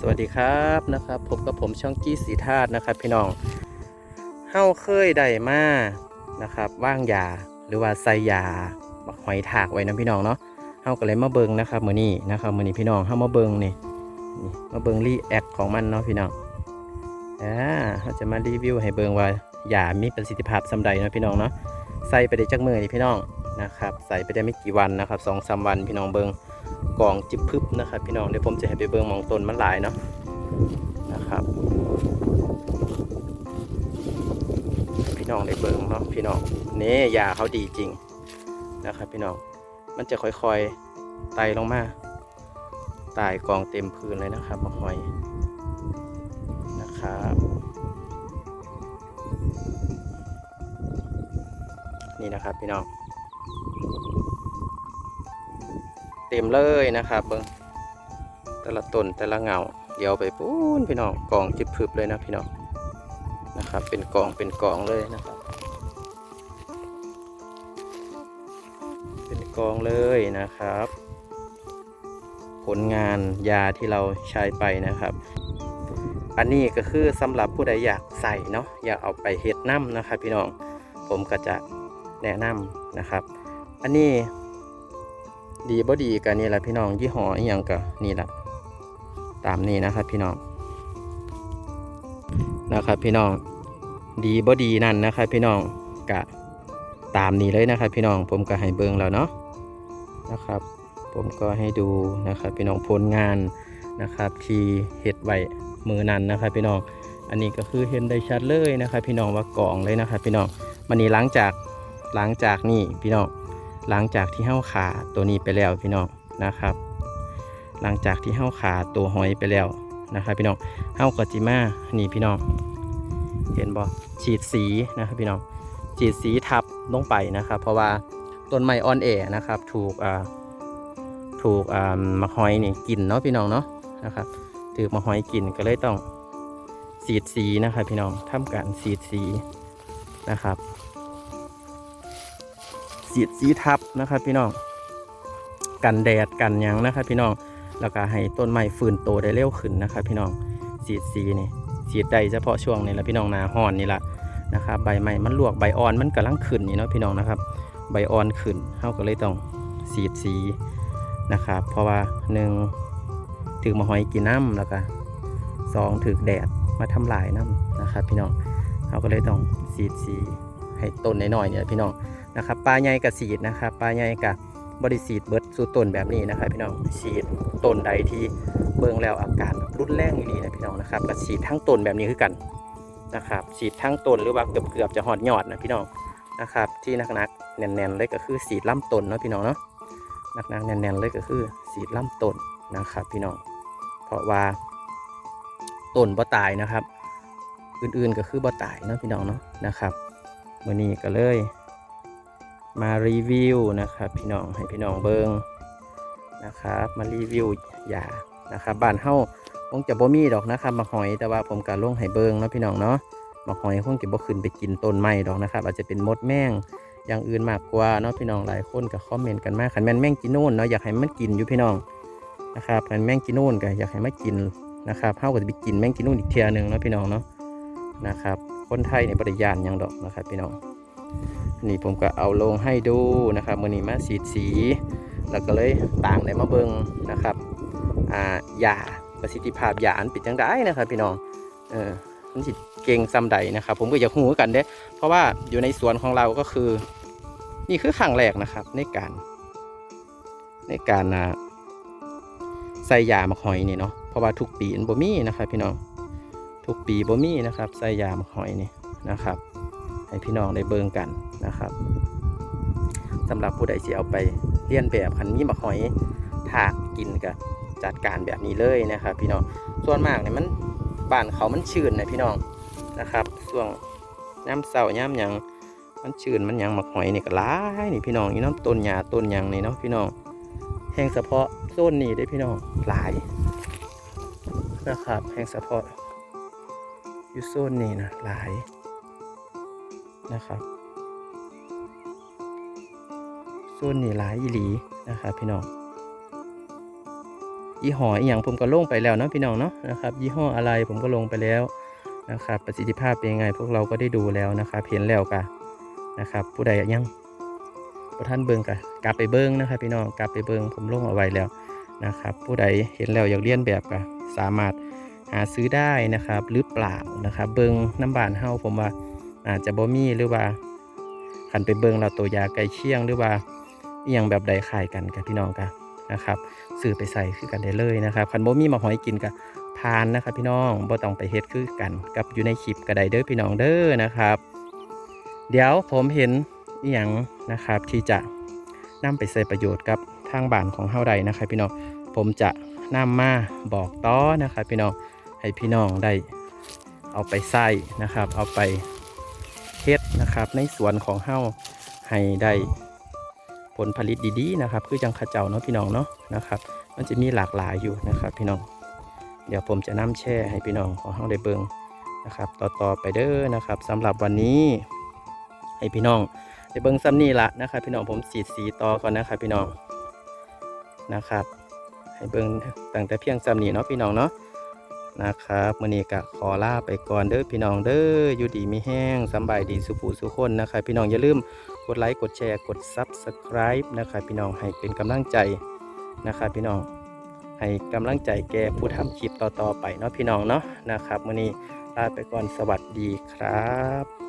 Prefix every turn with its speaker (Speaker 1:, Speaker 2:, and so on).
Speaker 1: สวัสดีครับนะครับพบกับผมช่องกี้สีธาตุนะครับ พี่น้องเฮาเคยได้มานะครับว่างยาหรือว่าใส่ยาหอยถากไว้นะพี่น้องเนาะเฮาก็เลยมาเบิงนะครับมือนี้นะครับมือนี้พี่น้องเฮามาเบิงนี่นี่มาเบิงรีแอคของมันเนาะพี่น้องอ่าเฮาจะมารีวิวให้เบิงว่ายามีประสิทธิภาพสำใดเนาะพี่น้องเนาะใส่ไปได้จักมือนี่พี่น้องนะครับ ใส่ไปได้ไม่กี่วันนะครับสองสามวันพี่น้องเบิง กล่องจิบพึบนะครับพี่น้องเดี๋ยวผมจะให้ไปเบิ่งมองต้นมันหลายเนาะนะครับ พี่น้องได้เบิ่งเนาะพี่น้องนี่ยาเขาดีจริงนะครับพี่น้องมันจะค่อยๆไต่ลงมาไต่กองเต็มพื้นเลยนะครับมาหอยนะครับ นี่นะครับพี่น้อง ต็มเลยนะครับเบิ้งแต่ละต้นแต่ละเงาเดี๋ยวไปปูนพี่น้องกองจิบพึบเลยนะพี่น้องนะครับ เป็นกองเป็นกองเลยนะครับ เป็นกองเลยนะครับ ผลงานยาที่เราใช้ไปนะครับ อันนี้ก็คือสำหรับผู้ใดอยากใส่เนาะอยากเอาไปเฮ็ดน้ำนะครับ พี่น้องผมก็จะแนะนำนะครับ อันนี้ ดีบ่ดีกันนี่แหละพี่น้องยี่ห้ออหย่างก็นี่แหละตามนี้นะครับพี่น้องนะครับพี่น้องดีบ่ดีนั่นนะครับพี่น้องกะตามนี้เลยนะครับพี่น้องผมก็ให้เบิ่งแล้วเนาะนะครับ ผมก็ให้ดูนะครับพี่น้องผลงานนะครับที่เฮ็ดไว้มือนั้นนะครับพี่น้องอันนี้ก็คือเห็นได้ชัดเลยนะครับพี่น้องว่ากล่องเลยนะครับพี่น้องมันนี้หลังจากหลังจากนี่พี่น้อง หลังจากที่เห้าขาตัวนี้ไปแล้วพี่น้องนะครับ หลังจากที่เห้าขาตัวหอยไปแล้วนะครับพี่น้องเห้ากจิมานี่พี่น้องเห็นบ่ฉีดสีนะครับพี่น้องฉีดสีทับลงไปนะครับ เพราะว่าต้นไม้อ่อนแอนะครับ ถูกอ่าถูกอ่ามักหอยนี่กินเนาะพี่น้องเนาะนะครับถูกมักหอยกินก็เลยต้องฉีดสีนะครับพี่น้องทำการฉีดสีนะครับ สีดสีทับนะครับพี่น้องกันแดดกันยังนะครับพี่น้องแล้วก็ให้ต้นไม้ฟื้นโตได้เร็วขึ้นนะครับพี่น้องสีดสีนี่สีดได้เฉพาะช่วงนี้แหละพี่น้องนาฮ้อนนี่ละนะครับใบไม้มันลวกใบอ่อนมันกำลังขึ้นนี่เนาะพี่น้องนะครับ ใบอ่อนขึ้นเขาก็เลยต้องสีดสีนะครับเพราะว่าหนึ่งถึงมาหอยกินน้ำแล้วก็สองถึกแดดมาทำลายน้ำนะครับ พี่น้องเขาก็เลยต้องสีดสีให้ต้นน้อยๆเนี่ยพี่น้อง นะครับปลาใหญ่กับสีดนะครับปลาใหญ่กับบริสีดเบิดสู่ต้นแบบนี้นะครับพี่น้องฉีดต้นใดที่เบิ่งแล้วอาการรุนแรงอย่างนี้นะพี่น้องนะครับก็ฉีดทั้งต้นแบบนี้คือกันนะครับฉีดทั้งต้นหรือว่าเกือบเกือบจะหอดยอดนะพี่น้องนะครับที่นักๆแน่นๆเลยก็คือสีดล่ำต้นเนาะพี่น้องเนาะนักๆแน่นๆเลยก็คือสีดล่ำต้นนะครับพี่น้องเพราะว่าต้นบ่ตายนะครับ อื่นๆก็คือบ่ตายเนาะพี่น้องเนาะนะครับมื่อนี้ก็เลย มารีวิวนะครับ พี่น้องให้พี่น้องเบิงนะครับ มารีวิวยานะครับบ้านเฮาคงจะบ่มีดอกนะครับมาหอยแต่ว่าผมก็ลงให้เบิงเนาะพี่น้องเนาะมาหอยคงจะบ่ขึ้นไปกินต้นไม้ดอกนะครับ อาจจะเป็นมดแมงอย่างอื่นมากกว่าเนาะพี่น้องหลายคนก็คอมเมนต์กันมากขันแม่นแมงกินนู่นเนาะอยากให้มันกินอยู่พี่น้องนะครับขันแมงกินนู่นก็อยากให้มันกินนะครับเฮาก็จะไปกินแมงกินนู่นอีกเทียหนึงเนาะพี่น้องเนาะนะครับ คนไทยในบริยานยังดอกนะครับพี่น้อง นี่ผมก็เอาลงให้ดูนะครับมือนี้มาสีดสี แล้วก็เลยต่างได้มาเบิงนะครับอ่ายาประสิทธิภาพยาอันปิดจังได้นะครับ พี่น้องเออมันสิเก่งซ้ำใดนะครับ ผมก็อยากหูกันเด้ เพราะว่าอยู่ในสวนของเราก็คือ นี่คือครั้งแรกนะครับ ในการ ในการอ่าใส่ยามาหอยนี่เนาะเพราะว่าทุกปีมันบ่มีนะครับ พี่น้องทุกปีบ่มีนะครับ ใส่ยามาหอยนี่นะครับ ให้พี่น้องได้เบิ่งกันนะครับสำหรับผู้ใดที่เอาไปเลียนแบบคันมีมะหอยถากกินกับจัดการแบบนี้เลยนะครับ พี่น้องส่วนมากเนี่ยมันบ้านเขามันชื้นนะพี่น้องนะครับช่วงย่ำเสาย่ำหยังมันชื้นมันยังมะหอยนี่ก็หลายนี่พี่น้องนี่น้ำต้นหญ้าต้นหยังนี่เนาะพี่น้องแห่งเฉพาะโซนนี้ได้พี่น้องหลายนะครับแห่งเฉพาะอยู่โซนนี้นะหลาย นะครับส่วนนี่หลายอีหลีนะครับพี่น้องยี่ห้ออีหยังผมก็ลงไปแล้วเนาะพี่น้องเนาะนะครับยี่ห้ออะไรผมก็ลงไปแล้วนะครับประสิทธิภาพเป็นยังไง พวกเราก็ได้ดูแล้วนะครับเห็นแล้วกะนะครับ ผู้ใดยังผู้ท่านเบิ่งกะกลับไปเบิ่งนะครับพี่น้องกลับไปเบิ่งผมลงเอาไว้แล้วนะครับ ผู้ใดเห็นแล้วอยากเลียนแบบกะสามารถหาซื้อได้นะครับหรือเปล่านะครับ เบิ่งน้ำบานเฮาผมว่า อาจจะบ่มีหรือว่าขันไปเบิ่งเราตัวยาไก่เชียงหรือว่าอหย่างแบบใดขายกันกับพี่น้องกันนะครับซื้อไปใส่คือกันได้เลยนะครับขันบ่มีมาหอยกินกับพานนะครับ พี่น้องบ่ต้องไปเฮ็ดคือกันกับอยู่ในคลิปก็ได้เด้อพี่น้องเด้อนะครับ เดี๋ยวผมเห็นอหย่างนะครับที่จะนำไปใช้ประโยชน์กับทางบ้านของเฮาใดนะครับ พี่น้องผมจะนำมาบอกต่อนะครับ พี่น้องให้พี่น้องได้เอาไปใส่นะครับ เอาไป ฮ็ดนะครับ ในสวนของเฮาให้ได้ผลผลิตดีๆนะครับ คือจังขะเจ้าเนาะพี่น้องเนาะนะครับ มันจะมีหลากหลายอยู่นะครับ พี่น้อง เดี๋ยวผมจะนำแช่ให้พี่น้องของเฮาได้เบิ่งนะครับ ต่อๆไปเด้อนะครับสำหรับวันนี้ให้พี่น้องได้เบิ่งซ้ำนี่ละนะครับ พี่น้องผมสีดสีต่อก่อนนะครับพี่น้องนะครับ ให้เบิ่งตั้งแต่เพียงซ้ำนี่เนาะพี่น้องเนาะ นะครับมื้อนี้ก็ขอลาไปก่อนเด้อพี่น้องเด้ออยู่ดีมีแห้งสบายดีสุขสุขคนนะครับพี่น้องอย่าลืมกดไลค์กดแชร์กด Subscribe นะครับพี่น้องให้เป็นกำลังใจนะครับพี่น้องให้กำลังใจแก่ผู้ทำคลิปต่อๆไปเนาะพี่น้องเนาะนะครับมื้อนี้ลาไปก่อนสวัสดีครับ